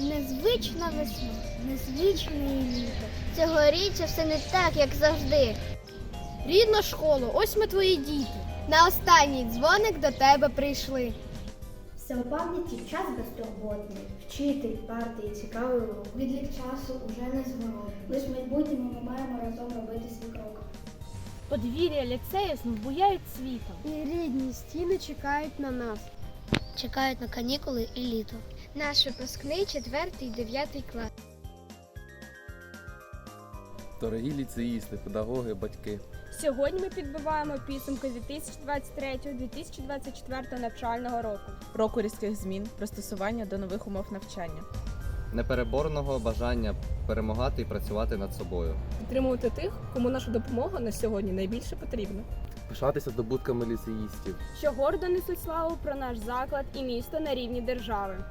Незвична весна, незвичне літо. Цьогоріч все не так, як завжди. Рідна школа, ось ми твої діти. На останній дзвоник до тебе прийшли. Все у пам'яті час безтурботний, вчитель, парти і цікавий урок. Відлік часу уже не зворотний. Лиш майбутньому ми маємо разом робити свій крок. Подвір'я ліцею знов буяють світом. І рідні стіни чекають на нас. Чекають на канікули і літо. Наш випускний четвертий і дев'ятий клас. Дорогі ліцеїсти, педагоги, батьки. Сьогодні ми підбиваємо підсумки 2023-2024 навчального року. року різких змін, пристосування до нових умов навчання. Непереборного бажання перемагати і працювати над собою. Підтримувати тих, кому наша допомога на сьогодні найбільше потрібна. Пишатися здобутками ліцеїстів. Що гордо несуть славу про наш заклад і місто на рівні держави.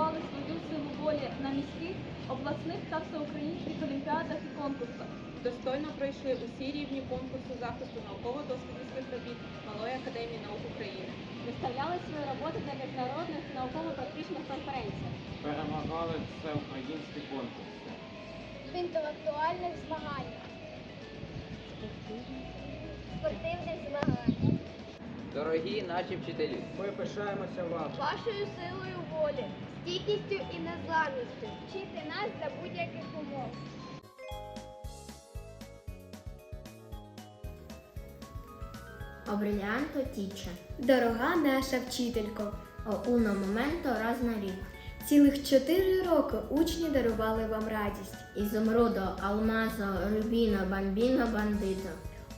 Мали свою силу волі на міських, обласних та всеукраїнських олімпіадах і конкурсах. Достойно пройшли усі рівні конкурсу захисту науково-дослідницьких робіт Малої академії наук України. Виставляли свої роботи на міжнародних науково-практичних конференціях. перемагали всеукраїнські конкурси. В інтелектуальних змаганнях. Спортивних змаганнях. Дорогі наші вчителі, Ми пишаємося вами. Вашою силою волі, стійкістю і незламністю. Вчити нас за будь-яких умов. Обрілянто тіче. Дорога наша вчителько. О уно моменто раз на рік. Цілих чотири роки учні дарували вам радість. Ізумрудо, алмазо, рубіно, бамбіно, бандито.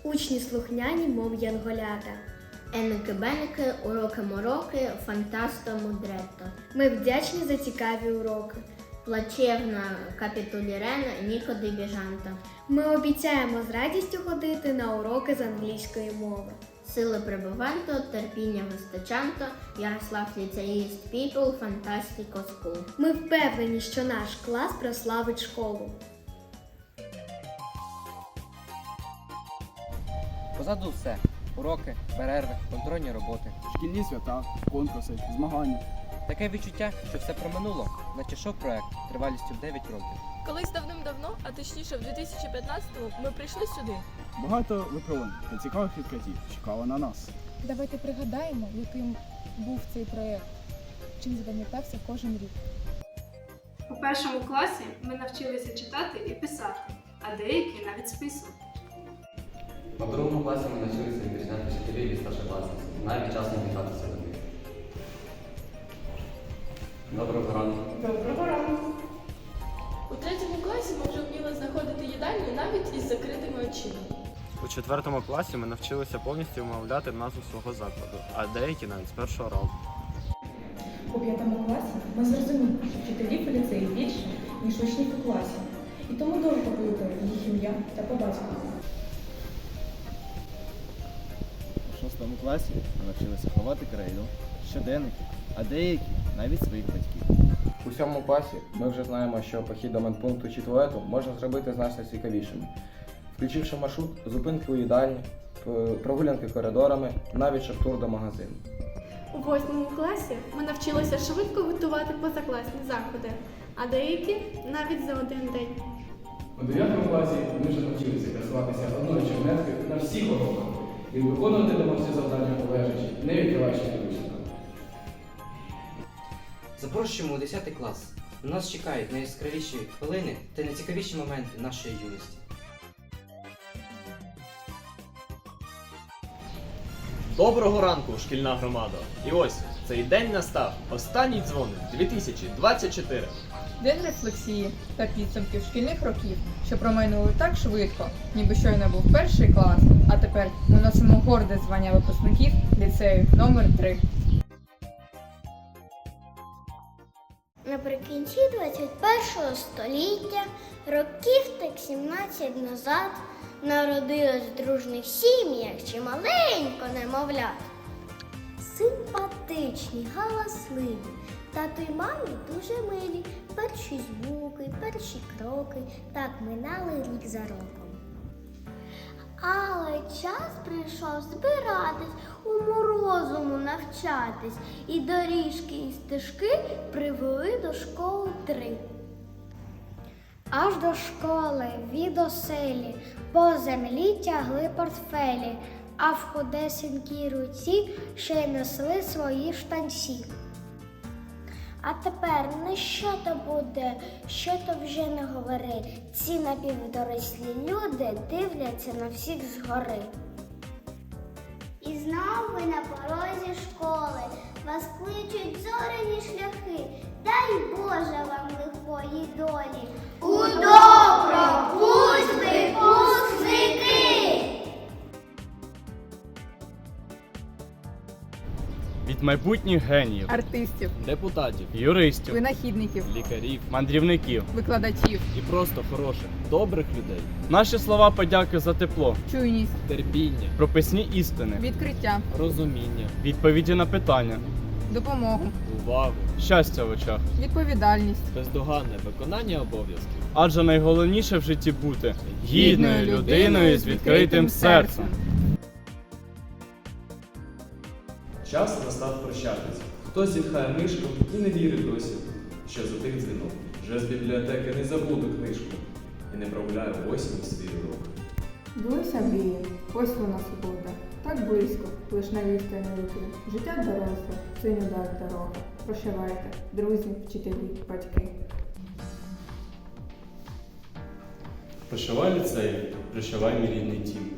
Учні слухняні, мов янголята. Еники беники, уроки мороки, фантасто мудретто. Ми вдячні за цікаві уроки. Плачевна капітулірена Ніко де Біжанто. Ми обіцяємо з радістю ходити на уроки з англійської мови. Сили прибуванто, терпіння вистачанто, Ярослав ліцеїст People, Фантастико Скул. Ми впевнені, що наш клас прославить школу. позаду все. Уроки, перерви, контрольні роботи. Шкільні свята, конкурси, змагання. Таке відчуття, що все проминуло, наче шок-проект тривалістю 9 років. Колись давним-давно, а точніше в 2015-му, ми прийшли сюди. Багато випробувань та цікавих відкриттів чекало на нас. Давайте пригадаємо, яким був цей проєкт, чим запам'ятався кожен рік. У першому класі ми навчилися читати і писати, а деякі навіть списувати. У другому класі ми навчилися відрізняти вчителів від старшокласників, навіть час не вітатися до них. Доброго ранку. Доброго ранку. У третьому класі ми вже вміли знаходити їдальню навіть із закритими очима. У четвертому класі ми навчилися повністю вимовляти назву свого закладу, а деякі навіть з першого разу. У п'ятому класі ми зрозуміли, що вчителів у ліцеї більше, ніж учнів у класі, і тому довго вивчили їх ім'я та по батькові. Класі ми навчилися ховати крейду, щоденники, а деякі навіть своїх батьків. У сьомому класі ми вже знаємо, що похід до медпункту чи туалету можна зробити значно цікавішим. Включивши маршрут, зупинки у їдальні, прогулянки коридорами, навіть шахтур до магазину. У восьмому класі ми навчилися швидко готувати позакласні заходи, а деякі навіть за один день. У 9 класі ми вже навчилися користуватися одною чернеткою на всіх уроках і виконувати домашні завдання полежачи, не відкриваючи підручника. Запрошуємо у 10 клас. Нас чекають найяскравіші хвилини та найцікавіші моменти нашої юності. Доброго ранку, шкільна громада! І ось цей день настав. Останній дзвоник 2024. День рефлексії та підсумків шкільних років, що промайнули так швидко, ніби щойно був перший клас, а тепер ми носимо горде звання випускників ліцею номер 3 Наприкінці 21 століття, років так 17 назад, народилось в дружних сім'ях чималенько немовлят. Симпатичні, галасливі, тато й мамі дуже милі. Перші звуки, перші кроки так минали рік за роком. Але час прийшов збиратись у розуму навчатись, і доріжки і стежки привели до школи три. Аж до школи, від оселі, по землі тягли портфелі, а в худесенькій руці ще й несли свої штанці. А тепер не що то буде, що то вже не говори. Ці напівдорослі люди дивляться на всіх згори. І знову ви на порозі школи, майбутніх геніїв, Артистів, депутатів, юристів, винахідників, лікарів, мандрівників. Викладачів, і просто хороших, добрих людей. Наші слова подяки за тепло, чуйність, терпіння, прописні істини, відкриття, розуміння, відповіді на питання, допомогу, увагу, щастя в очах, відповідальність. бездоганне виконання обов'язків. Адже найголовніше в житті бути гідною людиною з відкритим серцем. Час прощатись. Хтось зітхає нишком і не вірить досі, що за тих дзвінок. Вже з бібліотеки не забуду книжку і не прогуляю осінь свій урок. Булися мрії, ось вона свобода. Так близько, лиш на відстані руки. Життя доросле, це не дар дорога. Прощавайте, друзі, вчителі, батьки. Прощавай ліцей, прощавай мій рідний дім.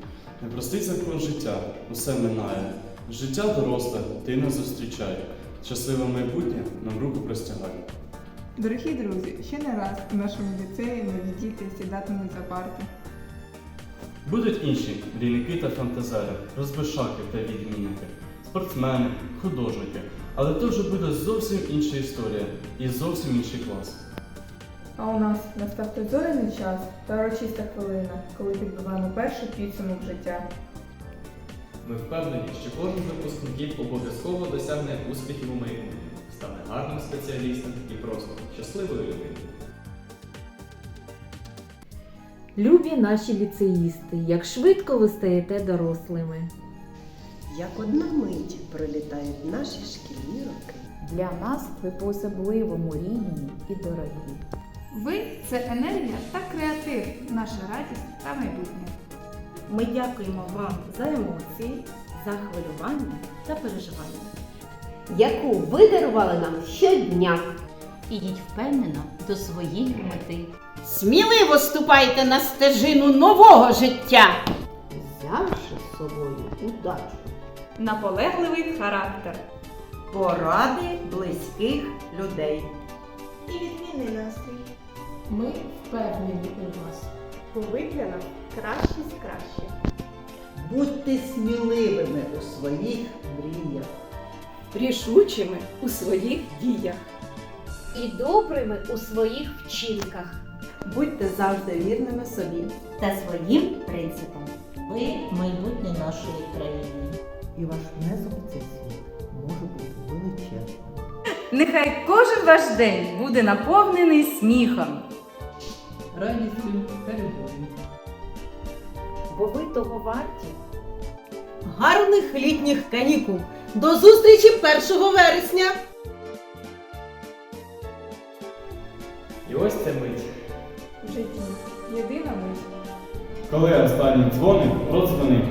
Непростий закон життя, усе минає. Життя доросле, ти нас зустрічай. Щасливе майбутнє нам руку простягай. Дорогі друзі, ще не раз у нашому ліцеї нові діти сідатимуть за парти. Будуть інші мрійники та фантазери, розбишаки та відмінники, спортсмени, художники. Але то вже буде зовсім інша історія і зовсім інший клас. А у нас настав той зоряний час та урочиста хвилина, коли підбиваємо перший підсумок життя. Ми впевнені, що кожен з випускників обов'язково досягне успіхів у майбутньому, стане гарним спеціалістом і просто щасливою людиною. Любі наші ліцеїсти, як швидко ви стаєте дорослими. Як одна мить пролітають наші шкільні роки. Для нас ви по-особливому рідні і дорогі. Ви це енергія та креатив, наша радість та майбутнє. Ми дякуємо вам за емоції, за хвилювання та переживання. Яку ви дарували нам щодня. Ідіть впевнено до своєї мети. Сміливо ступайте на стежину нового життя. Взявши з собою удачу. Наполегливий характер. Поради близьких людей. І відмінний настрій. Ми впевнені у вас. Ви для нас кращі з кращих. Будьте сміливими у своїх мріях. Рішучими у своїх діях. І добрими у своїх вчинках. Будьте завжди вірними собі та своїм принципам. Ви майбутнє нашої країни. І ваш внесок у цей світ може бути величезним. Нехай кожен ваш день буде наповнений сміхом. Радістю та любов'ю. Бо ви того варті. Гарних літніх канікул! До зустрічі 1 вересня! І ось ця мить. В житті єдина мить. Коли останній дзвоник продзвонив.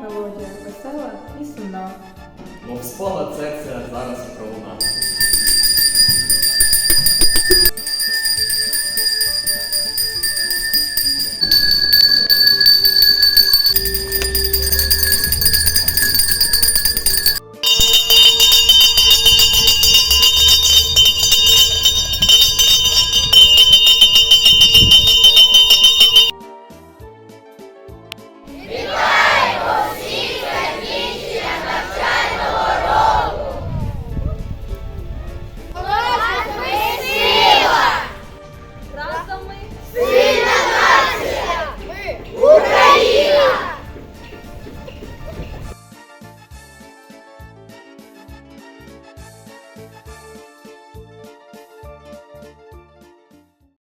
Мелодія весела і сумна. Мов спала це зараз пролуна.